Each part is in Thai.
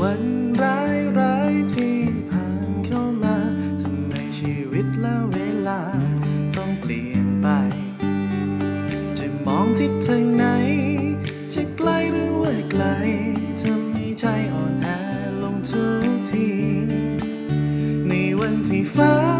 วันร้ายร้ที่ผ่านเข้ามาทำไมชีวิตและเวลา ต้องเปลี่ยนไป จะมองทิศทางไหน จะไกลหรือว่ไกลทำให้ใจอ่อนแอลงทุกที ในวันที่ฟ้า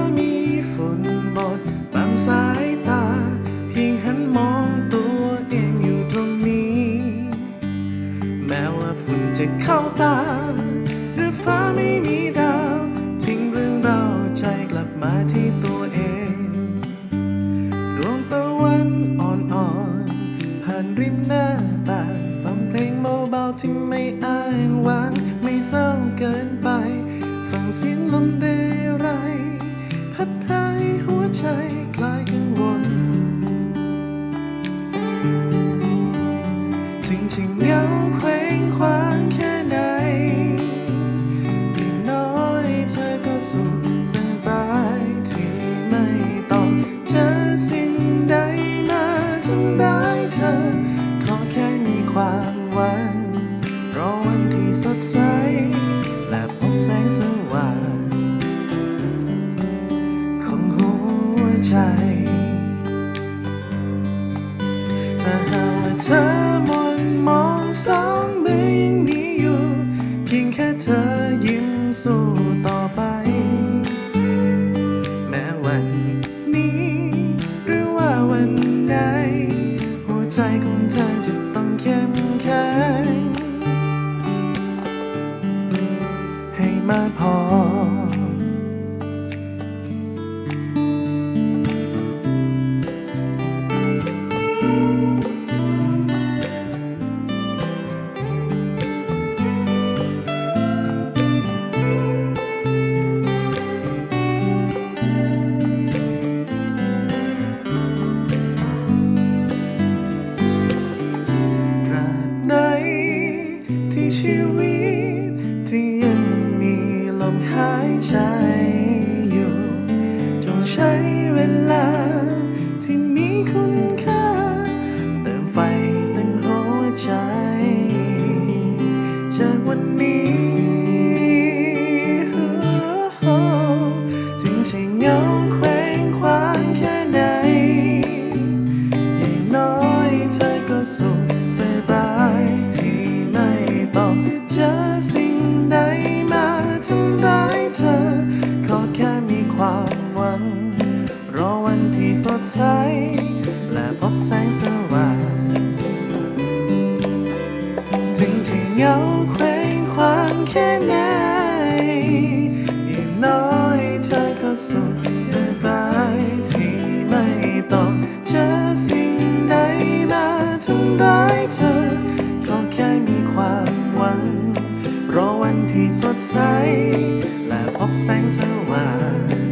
ริมหน้าต่างฟังเพลงเบาๆที่ไม่อ้างว้าง ไม่เศร้าเกินไป ฟังเสียงลมเรไร พัดพายห้หัวใจคลายกังวลถึงจะเหงา วามหวังรอวันที่สดใส และพบแสงสว่างของหัวใจ ถ้าหากว่าเธอมนมองสองมือยังมีอยู่เพียงแค่เธอยิ้มสู้ต่อไป แม้วันนี้ หรือว่าวันใดหัวใจของเธอจะ มากพอ ใจอยู่จงใช้เวลา ที่มีคุณค่า เติมไฟเต็มหัวใจ จากวันนี้ถึงจะเหงา ใส และพบแสงสว่างถึงที่เงาเคว้งคว้างแค่ไหนอีกน้อยใจก็สุขสบายที่ไม่ต้องเจอสิ่งใดมาทำร้ายเธอขอแค่มีความหวัง รอวันที่สดใส และพบแสงสว่าง